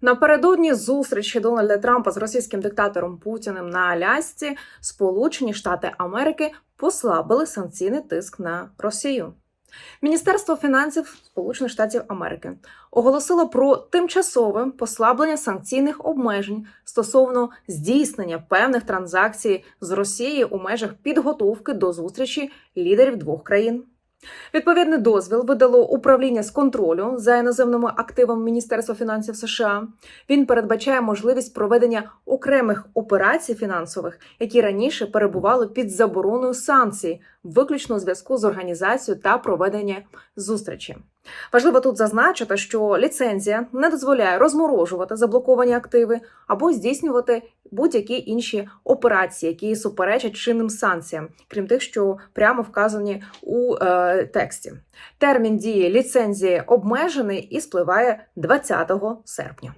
Напередодні зустрічі Дональда Трампа з російським диктатором Путіним на Алясці Сполучені Штати Америки послабили санкційний тиск на Росію. Міністерство фінансів Сполучених Штатів Америки оголосило про тимчасове послаблення санкційних обмежень стосовно здійснення певних транзакцій з Росією у межах підготовки до зустрічі лідерів двох країн. Відповідний дозвіл видало управління з контролю за іноземними активами Міністерства фінансів США. Він передбачає можливість проведення окремих операцій фінансових, які раніше перебували під забороною санкцій, виключно у зв'язку з організацією та проведенням зустрічі. Важливо тут зазначити, що ліцензія не дозволяє розморожувати заблоковані активи або здійснювати будь-які інші операції, які суперечать чинним санкціям, крім тих, що прямо вказані у е, тексті. Термін дії ліцензії обмежений і спливає 20 серпня.